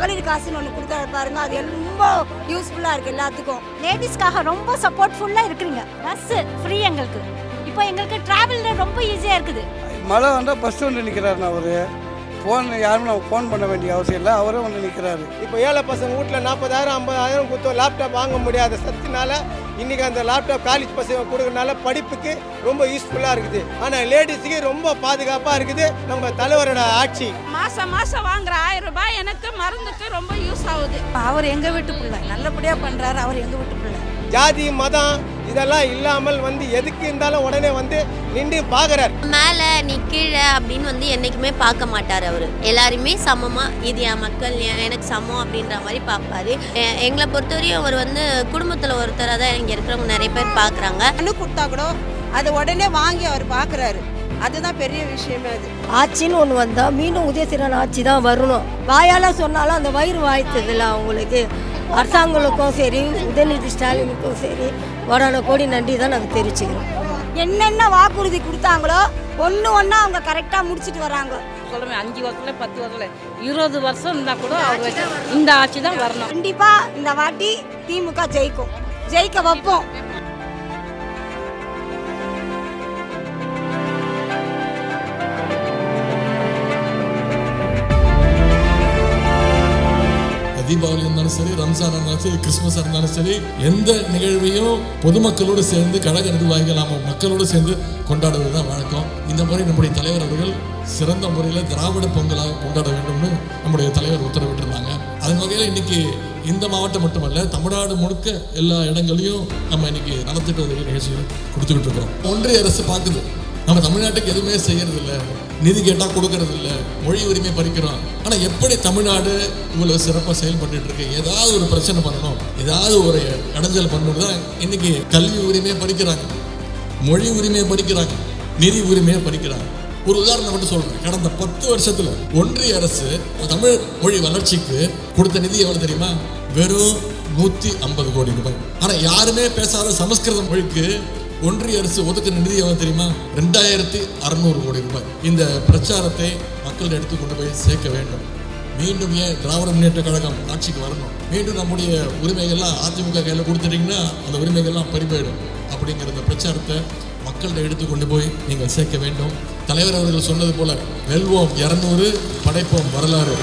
காசுன்னு ஒன்று கொடுக்குறாரு பாருங்க. அது ரொம்ப யூஸ்ஃபுல்லாக இருக்குது எல்லாத்துக்கும். லேடிஸ்க்காக ரொம்ப சப்போர்ட்ஃபுல்லாக இருக்கிறீங்க. பஸ் ஃப்ரீ எங்களுக்கு. இப்போ எங்களுக்கு டிராவலில் ரொம்ப ஈஸியாக இருக்குது. மழை வந்தால் பஸ் வந்து நிற்கிறாருண்ணா அவர். ஃபோன் யாரும் நம்ம ஃபோன் பண்ண வேண்டிய அவசியம் இல்லை. அவரே வந்து நிற்கிறாரு இப்போ ஏழை பசங்க வீட்டில் நாற்பதாயிரம் ஐம்பதாயிரம் கொடுத்தோம் லேப்டாப் வாங்க முடியாத சத்தினால இன்னைக்கு அந்த லேப்டாப் காலேஜ் பசங்க கொடுக்கறனால படிப்புக்கு ரொம்ப யூஸ்ஃபுல்லாக இருக்குது. ஆனால் லேடிஸுக்கு ரொம்ப பாதுகாப்பாக இருக்குது நம்ம தலைவரோட ஆட்சி. மாசம் மாசம் வாங்குற ஆயிரம் ரூபாய் எனக்கு மருந்துக்கு ரொம்ப யூஸ் ஆகுது. அவர் எங்கள் வீட்டு பிள்ளை? நல்லபடியாக பண்ணுறாரு அவர் எங்கள் வீட்டு பிள்ளை? ஜாதி மதம் இதெல்லாம் இல்லாமல் வந்து எதுக்கு இருந்தாலும் உடனே வந்து நின்று பார்க்குறாரு மேலே நீ கீழே அப்படின்னு வந்து என்றைக்குமே பார்க்க மாட்டார் அவர். எல்லாருமே சமமாக இது என் மக்கள் எனக்கு சமம் அப்படின்ற மாதிரி பார்ப்பாரு. எங்களை பொறுத்தவரையும் அவர் வந்து குடும்பத்தில் ஒருத்தராக தான் இங்கே இருக்கிறவங்க நிறைய பேர் பார்க்குறாங்க மனு கொடுத்தா கூட அதை உடனே வாங்கி அவர் பார்க்குறாரு அதுதான் பெரிய விஷயமே அது. ஆட்சின்னு ஒன்று வந்தால் மீண்டும் உதயசீரன் ஆட்சி தான் வரணும். வாயால் சொன்னாலும் அந்த வயிறு வாய்த்ததில்ல அவங்களுக்கு. அரசாங்கங்களுக்கும் சரி உதயநிதி ஸ்டாலினுக்கும் சரி கோடான கோடி நன்றி தான் நாங்கள் தெரிவிச்சுக்கிறோம். என்னென்ன வாக்குறுதி கொடுத்தாங்களோ ஒன்று ஒன்றா அவங்க கரெக்டாக முடிச்சிட்டு வராங்க. சொல்லுவேன் அஞ்சு வருஷத்துல பத்து வருஷத்துல இருபது வருஷம் இருந்தா கூட அவர் வச்சு இந்த ஆட்சி தான் வரணும். கண்டிப்பாக இந்த வாட்டி திமுக ஜெயிக்கும். ஜெயிக்க வைப்போம். தீபாவளி இருந்தாலும் சரி ரம்ஜான் இருந்தாலும் சரி கிறிஸ்மஸ் இருந்தாலும் சரி எந்த நிகழ்வையும் பொதுமக்களோடு சேர்ந்து கழக நிர்வாகிகள் நாம மக்களோடு சேர்ந்து கொண்டாடுவது தான் வழக்கம். இந்த முறை நம்முடைய தலைவர் அவர்கள் சிறந்த முறையில் திராவிட பொங்கலாக கொண்டாட வேண்டும்னு நம்முடைய தலைவர் உத்தரவிட்டிருந்தாங்க. அதன் வகையில் இன்னைக்கு இந்த மாவட்டம் மட்டுமல்ல தமிழ்நாடு முழுக்க எல்லா இடங்களையும் நம்ம இன்னைக்கு நடத்திட்டு வருகிற நிகழ்ச்சிகள் கொடுத்துக்கிட்டு இருக்கிறோம். ஒன்றிய அரசு பார்க்குது. நம்ம தமிழ்நாட்டுக்கு எதுவுமே செய்யறது இல்லை நிதி கேட்டால் கொடுக்கறது இல்லை மொழி உரிமை பறிக்கிறோம். ஆனால் எப்படி தமிழ்நாடு இவ்வளவு சிறப்பாக செயல்பட்டு இருக்கு? ஏதாவது ஒரு பிரச்சனை பண்ணணும். ஏதாவது ஒரு இடைஞ்சல் பண்ணணும் தான் இன்னைக்கு கல்வி உரிமையை பறிக்கிறாங்க. மொழி உரிமையை பறிக்கிறாங்க. நிதி உரிமையை பறிக்கிறாங்க. ஒரு உதாரணம் மட்டும் சொல்றேன். கடந்த பத்து வருஷத்துல ஒன்றிய அரசு தமிழ் மொழி வளர்ச்சிக்கு கொடுத்த நிதி எவ்வளவு தெரியுமா? வெறும் நூத்தி ஐம்பது கோடி ரூபாய். ஆனா யாருமே பேசாத சமஸ்கிருத மொழிக்கு ஒன்றிய அரசு ஒதுக்கின நிதி எவ்வளோ தெரியுமா? ரெண்டாயிரத்தி அறுநூறு கோடி ரூபாய். இந்த பிரச்சாரத்தை மக்கள் எடுத்து கொண்டு போய் சேர்க்க வேண்டும். மீண்டும் ஏன் திராவிட முன்னேற்ற கழகம் ஆட்சிக்கு வரணும்? மீண்டும் நம்முடைய உரிமைகள்லாம் அதிமுக கையில் கொடுத்துட்டீங்கன்னா அந்த உரிமைகள்லாம் பறிபோயிடும் அப்படிங்கிற இந்த பிரச்சாரத்தை மக்கள்கிட்ட எடுத்து கொண்டு போய் நீங்கள் சேர்க்க வேண்டும். தலைவர் அவர்கள் சொன்னது போல வெல்வோம் இரநூறு படைப்போம் வரலாறு.